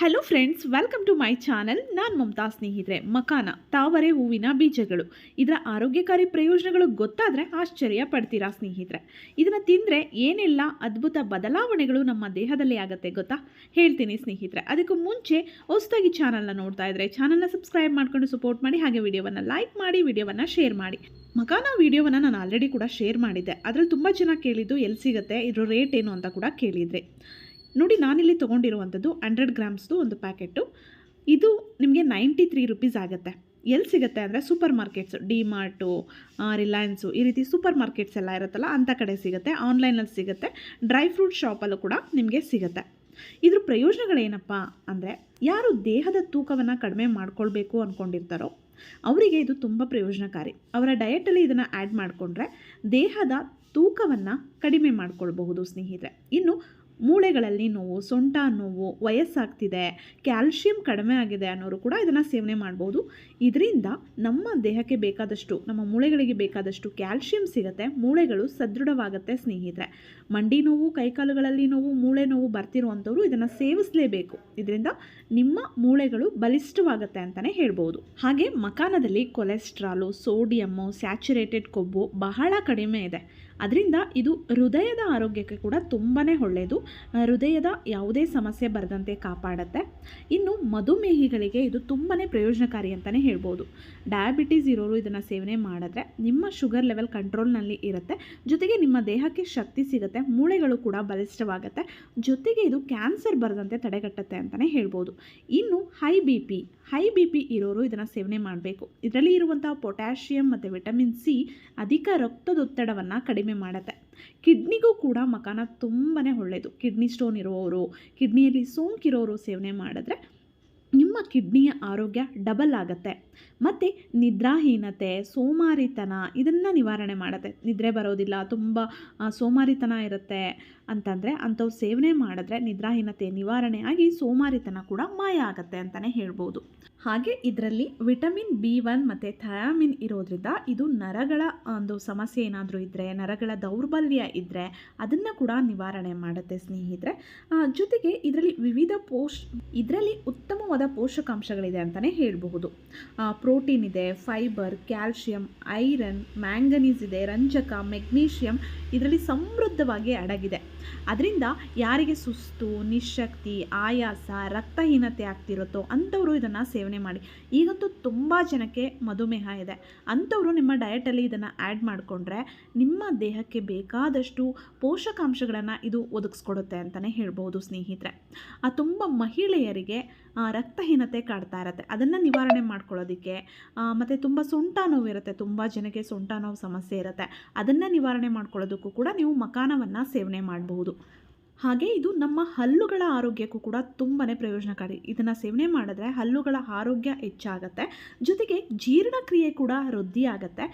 Hello friends welcome to my channel ನಾನು ಮಮತಾ ಸ್ನೇಹಿತರೆ ಮಕಾನ ತಾವರೆ ಹೂವಿನ ಬೀಜಗಳು. ಇದರ ಆರೋಗ್ಯಕಾರಿ ಪ್ರಯೋಜನಗಳು ಗೊತ್ತಾದರೆ ಆಶ್ಚರ್ಯ ಪಡ್ತೀರಾ ಸ್ನೇಹಿತರೆ? ಇದನ್ನು ತಿಂದರೆ ಏನೆಲ್ಲ ಅದ್ಭುತ ಬದಲಾವಣೆಗಳು ನಮ್ಮ ದೇಹದಲ್ಲಿ ಆಗುತ್ತೆ ಗೊತ್ತಾ? ಹೇಳ್ತೀನಿ ಸ್ನೇಹಿತರೆ, ಅದಕ್ಕೂ ಮುಂಚೆ ಹೊಸದಾಗಿ ಚಾನಲ್ನ ನೋಡ್ತಾ ಇದ್ದರೆ ಚಾನಲ್ನ ಸಬ್ಸ್ಕ್ರೈಬ್ ಮಾಡ್ಕೊಂಡು ಸಪೋರ್ಟ್ ಮಾಡಿ, ಹಾಗೆ ವಿಡಿಯೋವನ್ನು ಲೈಕ್ ಮಾಡಿ, ವಿಡಿಯೋವನ್ನು ಶೇರ್ ಮಾಡಿ. ಮಕಾನ ವಿಡಿಯೋವನ್ನು ನಾನು ಆಲ್ರೆಡಿ ಕೂಡ ಶೇರ್ ಮಾಡಿದ್ದೆ. ಅದರಲ್ಲಿ ತುಂಬ ಜನ ಕೇಳಿದ್ದು ಎಲ್ಲಿ ಸಿಗುತ್ತೆ, ಇದ್ರ ರೇಟ್ ಏನು ಅಂತ ಕೂಡ ಕೇಳಿದ್ರಿ. ನೋಡಿ ನಾನಿಲ್ಲಿ ತೊಗೊಂಡಿರುವಂಥದ್ದು ಹಂಡ್ರೆಡ್ ಗ್ರಾಮ್ಸ್ದು ಒಂದು ಪ್ಯಾಕೆಟು ಇದು ನಿಮಗೆ ನೈಂಟಿ ತ್ರೀ ರುಪೀಸ್ ಆಗುತ್ತೆ. ಎಲ್ಲಿ ಸಿಗುತ್ತೆ ಅಂದರೆ super markets D mart Reliance ಈ ರೀತಿ ಸೂಪರ್ ಮಾರ್ಕೆಟ್ಸ್ ಎಲ್ಲ ಇರುತ್ತಲ್ಲ ಅಂಥ ಕಡೆ ಸಿಗುತ್ತೆ. ಆನ್ಲೈನಲ್ಲಿ ಸಿಗುತ್ತೆ. ಡ್ರೈ ಫ್ರೂಟ್ ಶಾಪಲ್ಲೂ ಕೂಡ ನಿಮಗೆ ಸಿಗುತ್ತೆ. ಇದ್ರ ಪ್ರಯೋಜನಗಳೇನಪ್ಪ ಅಂದರೆ ಯಾರು ದೇಹದ ತೂಕವನ್ನು ಕಡಿಮೆ ಮಾಡ್ಕೊಳ್ಬೇಕು ಅಂದ್ಕೊಂಡಿರ್ತಾರೋ ಅವರಿಗೆ ಇದು ತುಂಬ ಪ್ರಯೋಜನಕಾರಿ. ಅವರ ಡಯಟಲ್ಲಿ ಇದನ್ನು ಆ್ಯಡ್ ಮಾಡಿಕೊಂಡ್ರೆ ದೇಹದ ತೂಕವನ್ನು ಕಡಿಮೆ ಮಾಡ್ಕೊಳ್ಬಹುದು ಸ್ನೇಹಿತರೆ. ಇನ್ನು ಮೂಳೆಗಳಲ್ಲಿ ನೋವು, ಸೊಂಟ ನೋವು, ವಯಸ್ಸಾಗ್ತಿದೆ, ಕ್ಯಾಲ್ಶಿಯಂ ಕಡಿಮೆ ಆಗಿದೆ ಅನ್ನೋರು ಕೂಡ ಇದನ್ನು ಸೇವನೆ ಮಾಡ್ಬೋದು. ಇದರಿಂದ ನಮ್ಮ ದೇಹಕ್ಕೆ ಬೇಕಾದಷ್ಟು, ನಮ್ಮ ಮೂಳೆಗಳಿಗೆ ಬೇಕಾದಷ್ಟು ಕ್ಯಾಲ್ಶಿಯಂ ಸಿಗುತ್ತೆ, ಮೂಳೆಗಳು ಸದೃಢವಾಗುತ್ತೆ ಸ್ನೇಹಿತರೆ. ಮಂಡಿ ನೋವು, ಕೈಕಾಲುಗಳಲ್ಲಿ ನೋವು, ಮೂಳೆ ನೋವು ಬರ್ತಿರುವಂಥವ್ರು ಇದನ್ನು ಸೇವಿಸಲೇಬೇಕು. ಇದರಿಂದ ನಿಮ್ಮ ಮೂಳೆಗಳು ಬಲಿಷ್ಠವಾಗುತ್ತೆ ಅಂತಲೇ ಹೇಳ್ಬೋದು. ಹಾಗೆ ಮಕಾನದಲ್ಲಿ ಕೊಲೆಸ್ಟ್ರಾಲು, ಸೋಡಿಯಮ್ಮು, ಸ್ಯಾಚುರೇಟೆಡ್ ಕೊಬ್ಬು ಬಹಳ ಕಡಿಮೆ ಇದೆ. ಅದರಿಂದ ಇದು ಹೃದಯದ ಆರೋಗ್ಯಕ್ಕೆ ಕೂಡ ತುಂಬಾ ಒಳ್ಳೆಯದು ಹೃದಯದ ಯಾವುದೇ ಸಮಸ್ಯೆ ಬರದಂತೆ ಕಾಪಾಡುತ್ತೆ. ಇನ್ನು ಮಧುಮೇಹಿಗಳಿಗೆ ಇದು ತುಂಬಾ ಪ್ರಯೋಜನಕಾರಿ ಅಂತಲೇ ಹೇಳ್ಬೋದು. ಡಯಾಬಿಟೀಸ್ ಇರೋರು ಇದನ್ನು ಸೇವನೆ ಮಾಡಿದ್ರೆ ನಿಮ್ಮ ಶುಗರ್ ಲೆವೆಲ್ ಕಂಟ್ರೋಲ್ನಲ್ಲಿ ಇರುತ್ತೆ. ಜೊತೆಗೆ ನಿಮ್ಮ ದೇಹಕ್ಕೆ ಶಕ್ತಿ ಸಿಗುತ್ತೆ, ಮೂಳೆಗಳು ಕೂಡ ಬಲಿಷ್ಠವಾಗುತ್ತೆ. ಜೊತೆಗೆ ಇದು ಕ್ಯಾನ್ಸರ್ ಬರದಂತೆ ತಡೆಗಟ್ಟುತ್ತೆ ಅಂತಲೇ ಹೇಳ್ಬೋದು. ಇನ್ನು high B P high B P ಇರೋರು ಇದನ್ನು ಸೇವನೆ ಮಾಡಬೇಕು. ಇದರಲ್ಲಿ ಇರುವಂಥ ಪೊಟ್ಯಾಷಿಯಂ ಮತ್ತು ವಿಟಮಿನ್ ಸಿ ಅಧಿಕ ರಕ್ತದೊತ್ತಡವನ್ನು ಕಡಿಮೆ ಮಾಡುತ್ತೆ. ಕಿಡ್ನಿಗೂ ಕೂಡ ಮಖಾನ ತುಂಬಾ ಒಳ್ಳೆಯದು ಕಿಡ್ನಿ ಸ್ಟೋನ್ ಇರೋರು ಕಿಡ್ನಿಯಲ್ಲಿ ಸೋಂಕಿರೋರು ಸೇವನೆ ಮಾಡಿದ್ರೆ ಕಿಡ್ನಿಯ ಆರೋಗ್ಯ ಡಬಲ್ ಆಗುತ್ತೆ. ಮತ್ತು ನಿದ್ರಾಹೀನತೆ, ಸೋಮಾರಿತನ ಇದನ್ನು ನಿವಾರಣೆ ಮಾಡುತ್ತೆ. ನಿದ್ರೆ ಬರೋದಿಲ್ಲ, ತುಂಬ ಸೋಮಾರಿತನ ಇರುತ್ತೆ ಅಂತಂದರೆ ಅಂಥವು ಸೇವನೆ ಮಾಡಿದ್ರೆ ನಿದ್ರಾಹೀನತೆ ನಿವಾರಣೆಯಾಗಿ ಸೋಮಾರಿತನ ಕೂಡ ಮಾಯ ಆಗುತ್ತೆ ಅಂತಲೇ ಹೇಳ್ಬೋದು. ಹಾಗೆ ಇದರಲ್ಲಿ ವಿಟಮಿನ್ ಬಿ ಒನ್ ಮತ್ತು ಥಯಾಮಿನ್ ಇರೋದ್ರಿಂದ ಇದು ನರಗಳ ಒಂದು ಸಮಸ್ಯೆ ಏನಾದರೂ ಇದ್ದರೆ ನರಗಳ ದೌರ್ಬಲ್ಯ ಇದ್ದರೆ ಅದನ್ನು ಕೂಡ ನಿವಾರಣೆ ಮಾಡುತ್ತೆ ಸ್ನೇಹಿತರೆ. ಜೊತೆಗೆ ಇದರಲ್ಲಿ ವಿವಿಧ ಪೋಷ್, ಇದರಲ್ಲಿ ಉತ್ತಮವಾದ ಪೋಷಕಾಂಶಗಳಿದೆ ಅಂತಲೇ ಹೇಳಬಹುದು. ಪ್ರೋಟೀನ್ ಇದೆ ಫೈಬರ್ ಕ್ಯಾಲ್ಶಿಯಂ ಐರನ್ ಮ್ಯಾಂಗನೀಸ್ ಇದೆ ರಂಜಕ ಮೆಗ್ನೀಷಿಯಂ ಇದರಲ್ಲಿ ಸಮೃದ್ಧವಾಗಿ ಅಡಗಿದೆ. ಅದರಿಂದ ಯಾರಿಗೆ ಸುಸ್ತು ನಿಶಕ್ತಿ ಆಯಾಸ ರಕ್ತಹೀನತೆ ಆಗ್ತಿರುತ್ತೋ ಅಂಥವರು ಇದನ್ನು ಸೇವನೆ ಮಾಡಿ. ಈಗಂತೂ ತುಂಬ ಜನಕ್ಕೆ ಮಧುಮೇಹ ಇದೆ. ಅಂಥವರು ನಿಮ್ಮ ಡಯಟಲ್ಲಿ ಇದನ್ನು ಆ್ಯಡ್ ಮಾಡಿಕೊಂಡ್ರೆ ನಿಮ್ಮ ದೇಹಕ್ಕೆ ಬೇಕಾದಷ್ಟು ಪೋಷಕಾಂಶಗಳನ್ನು ಇದು ಒದಗಿಸ್ಕೊಡುತ್ತೆ ಅಂತಲೇ ಹೇಳ್ಬೋದು ಸ್ನೇಹಿತರೆ. ಆ ತುಂಬ ಮಹಿಳೆಯರಿಗೆ ಆ, ರಕ್ತಹೀನತೆ ಕಾಡ್ತಾ ಇರತ್ತೆ. ಅದನ್ನು ನಿವಾರಣೆ ಮಾಡ್ಕೊಳ್ಳೋದಕ್ಕೆ ಮತ್ತು ತುಂಬ ಸೊಂಟ ನೋವು ಇರುತ್ತೆ. ತುಂಬ ಜನಕ್ಕೆ ಸೊಂಟ ನೋವು ಸಮಸ್ಯೆ ಇರುತ್ತೆ. ಅದನ್ನು ನಿವಾರಣೆ ಮಾಡ್ಕೊಳ್ಳೋದಕ್ಕೂ ಕೂಡ ನೀವು ಮಕಾನವನ್ನು ಸೇವನೆ ಮಾಡಬಹುದು. ಹಾಗೆ ಇದು ನಮ್ಮ ಹಲ್ಲುಗಳ ಆರೋಗ್ಯಕ್ಕೂ ಕೂಡ ತುಂಬಾ ಪ್ರಯೋಜನಕಾರಿ. ಇದನ್ನು ಸೇವನೆ ಮಾಡಿದ್ರೆ ಹಲ್ಲುಗಳ ಆರೋಗ್ಯ ಹೆಚ್ಚಾಗತ್ತೆ. ಜೊತೆಗೆ ಜೀರ್ಣಕ್ರಿಯೆ ಕೂಡ ವೃದ್ಧಿ ಆಗುತ್ತೆ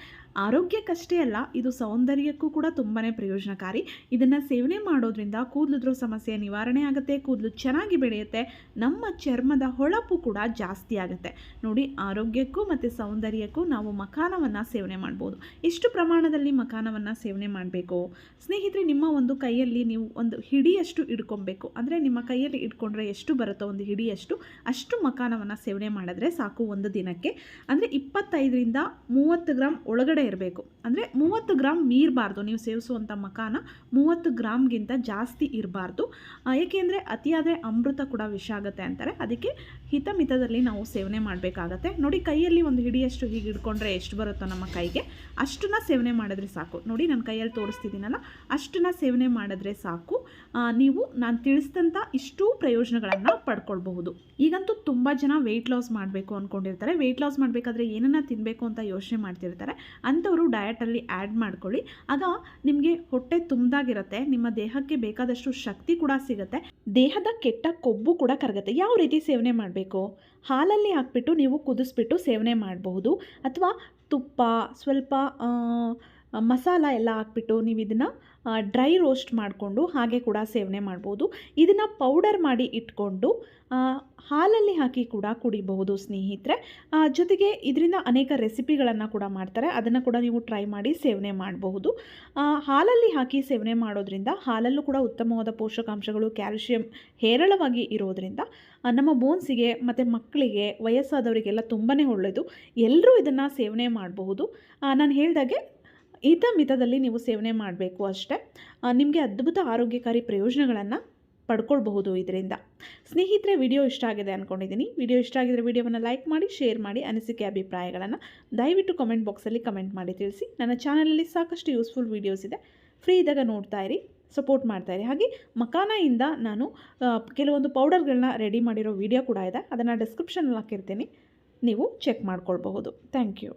ಆರೋಗ್ಯಕ್ಕಷ್ಟೇ ಅಲ್ಲ, ಇದು ಸೌಂದರ್ಯಕ್ಕೂ ಕೂಡ ತುಂಬಾ ಪ್ರಯೋಜನಕಾರಿ. ಇದನ್ನು ಸೇವನೆ ಮಾಡೋದ್ರಿಂದ ಕೂದಲುದ್ರೋ ಸಮಸ್ಯೆ ನಿವಾರಣೆ ಆಗುತ್ತೆ, ಕೂದಲು ಚೆನ್ನಾಗಿ ಬೆಳೆಯುತ್ತೆ, ನಮ್ಮ ಚರ್ಮದ ಹೊಳಪು ಕೂಡ ಜಾಸ್ತಿ ಆಗುತ್ತೆ. ನೋಡಿ, ಆರೋಗ್ಯಕ್ಕೂ ಮತ್ತು ಸೌಂದರ್ಯಕ್ಕೂ ನಾವು ಮಖಾನವನ್ನು ಸೇವನೆ ಮಾಡ್ಬೋದು. ಎಷ್ಟು ಪ್ರಮಾಣದಲ್ಲಿ ಮಖಾನವನ್ನು ಸೇವನೆ ಮಾಡಬೇಕು? ಸ್ನೇಹಿತರೆ, ನಿಮ್ಮ ಒಂದು ಕೈಯಲ್ಲಿ ನೀವು ಒಂದು ಹಿಡಿಯಷ್ಟು ಇಟ್ಕೊಬೇಕು ಅಂದರೆ ನಿಮ್ಮ ಕೈಯಲ್ಲಿ ಇಟ್ಕೊಂಡ್ರೆ ಎಷ್ಟು ಬರುತ್ತೋ ಒಂದು ಹಿಡಿಯಷ್ಟು ಅಷ್ಟು ಮಖಾನವನ್ನು ಸೇವನೆ ಮಾಡಿದ್ರೆ ಸಾಕು ಒಂದು ದಿನಕ್ಕೆ. ಅಂದರೆ ಇಪ್ಪತ್ತೈದರಿಂದ ಮೂವತ್ತು ಗ್ರಾಮ್ ಒಳಗಡೆ ಇರಬೇಕು. ಅಂದರೆ ಮೂವತ್ತು ಗ್ರಾಮ್ ಮೀರಬಾರ್ದು. ನೀವು ಸೇವಿಸುವಂಥ ಮಕಾನ ಮೂವತ್ತು ಗ್ರಾಮ್ಗಿಂತ ಜಾಸ್ತಿ ಇರಬಾರ್ದು. ಏಕೆಂದರೆ ಅತಿಯಾದರೆ ಅಮೃತ ಕೂಡ ವಿಷ ಆಗುತ್ತೆ ಅಂತಾರೆ. ಅದಕ್ಕೆ ಹಿತಮಿತದಲ್ಲಿ ನಾವು ಸೇವನೆ ಮಾಡಬೇಕಾಗತ್ತೆ. ನೋಡಿ ಕೈಯಲ್ಲಿ ಒಂದು ಹಿಡಿಯಷ್ಟು ಹೀಗೆ ಹಿಡ್ಕೊಂಡ್ರೆ ಎಷ್ಟು ಬರುತ್ತೋ ನಮ್ಮ ಕೈಗೆ ಅಷ್ಟನ್ನ ಸೇವನೆ ಮಾಡಿದ್ರೆ ಸಾಕು. ನೋಡಿ ನನ್ನ ಕೈಯಲ್ಲಿ ತೋರಿಸ್ತಿದ್ದೀನಲ್ಲ, ಅಷ್ಟನ್ನ ಸೇವನೆ ಮಾಡಿದ್ರೆ ಸಾಕು. ನೀವು ನಾನು ತಿಳಿಸಿದಂಥ ಇಷ್ಟೂ ಪ್ರಯೋಜನಗಳನ್ನು ಪಡ್ಕೊಳ್ಬಹುದು. ಈಗಂತೂ ತುಂಬ ಜನ ವೆಯ್ಟ್ ಲಾಸ್ ಮಾಡಬೇಕು ಅಂದ್ಕೊಂಡಿರ್ತಾರೆ ವೆಯ್ಟ್ ಲಾಸ್ ಮಾಡಬೇಕಾದ್ರೆ ಏನನ್ನ ತಿನ್ನಬೇಕು ಅಂತ ಯೋಚನೆ ಮಾಡ್ತಿರ್ತಾರೆ. ಅಂಥವರು ಡಯಟಲ್ಲಿ ಆ್ಯಡ್ ಮಾಡ್ಕೊಳ್ಳಿ. ಆಗ ನಿಮಗೆ ಹೊಟ್ಟೆ ತುಂಬ್ದಾಗಿರುತ್ತೆ, ನಿಮ್ಮ ದೇಹಕ್ಕೆ ಬೇಕಾದಷ್ಟು ಶಕ್ತಿ ಕೂಡ ಸಿಗುತ್ತೆ. ದೇಹದ ಕೆಟ್ಟ ಕೊಬ್ಬು ಕೂಡ ಕರಗುತ್ತೆ. ಯಾವ ರೀತಿ ಸೇವನೆ ಮಾಡಬೇಕು? ಹಾಲಲ್ಲಿ ಹಾಕ್ಬಿಟ್ಟು ನೀವು ಕುದಿಸ್ಬಿಟ್ಟು ಸೇವನೆ ಮಾಡಬಹುದು. ಅಥವಾ ತುಪ್ಪ, ಸ್ವಲ್ಪ ಮಸಾಲ ಎಲ್ಲ ಹಾಕ್ಬಿಟ್ಟು ನೀವು ಇದನ್ನು ಡ್ರೈ ರೋಸ್ಟ್ ಮಾಡಿಕೊಂಡು ಹಾಗೆ ಕೂಡ ಸೇವನೆ ಮಾಡ್ಬೋದು. ಇದನ್ನು ಪೌಡರ್ ಮಾಡಿ ಇಟ್ಕೊಂಡು ಹಾಲಲ್ಲಿ ಹಾಕಿ ಕೂಡ ಕುಡಿಬಹುದು ಸ್ನೇಹಿತರೆ. ಜೊತೆಗೆ ಇದರಿಂದ ಅನೇಕ ರೆಸಿಪಿಗಳನ್ನು ಕೂಡ ಮಾಡ್ತಾರೆ. ಅದನ್ನು ಕೂಡ ನೀವು ಟ್ರೈ ಮಾಡಿ ಸೇವನೆ ಮಾಡಬಹುದು. ಹಾಲಲ್ಲಿ ಹಾಕಿ ಸೇವನೆ ಮಾಡೋದ್ರಿಂದ, ಹಾಲಲ್ಲೂ ಕೂಡ ಉತ್ತಮವಾದ ಪೋಷಕಾಂಶಗಳು ಕ್ಯಾಲ್ಶಿಯಂ ಹೇರಳವಾಗಿ ಇರೋದ್ರಿಂದ ನಮ್ಮ ಬೋನ್ಸಿಗೆ ಮತ್ತು ಮಕ್ಕಳಿಗೆ, ವಯಸ್ಸಾದವರಿಗೆಲ್ಲ ತುಂಬಾ ಒಳ್ಳೆಯದು ಎಲ್ಲರೂ ಇದನ್ನು ಸೇವನೆ ಮಾಡಬಹುದು. ನಾನು ಹೇಳ್ದಾಗೆ ಹಿತ ಮಿತದಲ್ಲಿ ನೀವು ಸೇವನೆ ಮಾಡಬೇಕು ಅಷ್ಟೇ. ನಿಮಗೆ ಅದ್ಭುತ ಆರೋಗ್ಯಕಾರಿ ಪ್ರಯೋಜನಗಳನ್ನು ಪಡ್ಕೊಳ್ಬಹುದು ಇದರಿಂದ. ಸ್ನೇಹಿತರೆ, ವಿಡಿಯೋ ಇಷ್ಟ ಆಗಿದೆ ಅಂದ್ಕೊಂಡಿದ್ದೀನಿ ವಿಡಿಯೋ ಇಷ್ಟ ಆಗಿದ್ರೆ ವಿಡಿಯೋವನ್ನು ಲೈಕ್ ಮಾಡಿ, ಶೇರ್ ಮಾಡಿ, ಅನಿಸಿಕೆ, ಅಭಿಪ್ರಾಯಗಳನ್ನು ದಯವಿಟ್ಟು ಕಮೆಂಟ್ ಬಾಕ್ಸಲ್ಲಿ ಕಮೆಂಟ್ ಮಾಡಿ ತಿಳಿಸಿ. ನನ್ನ ಚಾನಲಲ್ಲಿ ಸಾಕಷ್ಟು ಯೂಸ್ಫುಲ್ ವೀಡಿಯೋಸ್ ಇದೆ. ಫ್ರೀ ಇದ್ದಾಗ ನೋಡ್ತಾ ಇರಿ, ಸಪೋರ್ಟ್ ಮಾಡ್ತಾ ಇರಿ. ಹಾಗೆ ಮಕಾನಾಯಿಂದ ನಾನು ಕೆಲವೊಂದು ಪೌಡರ್ಗಳನ್ನ ರೆಡಿ ಮಾಡಿರೋ ವಿಡಿಯೋ ಕೂಡ ಇದೆ. ಅದನ್ನು ಡಿಸ್ಕ್ರಿಪ್ಷನಲ್ಲಿ ಹಾಕಿರ್ತೀನಿ. ನೀವು ಚೆಕ್ ಮಾಡ್ಕೊಳ್ಬಹುದು. Thank you.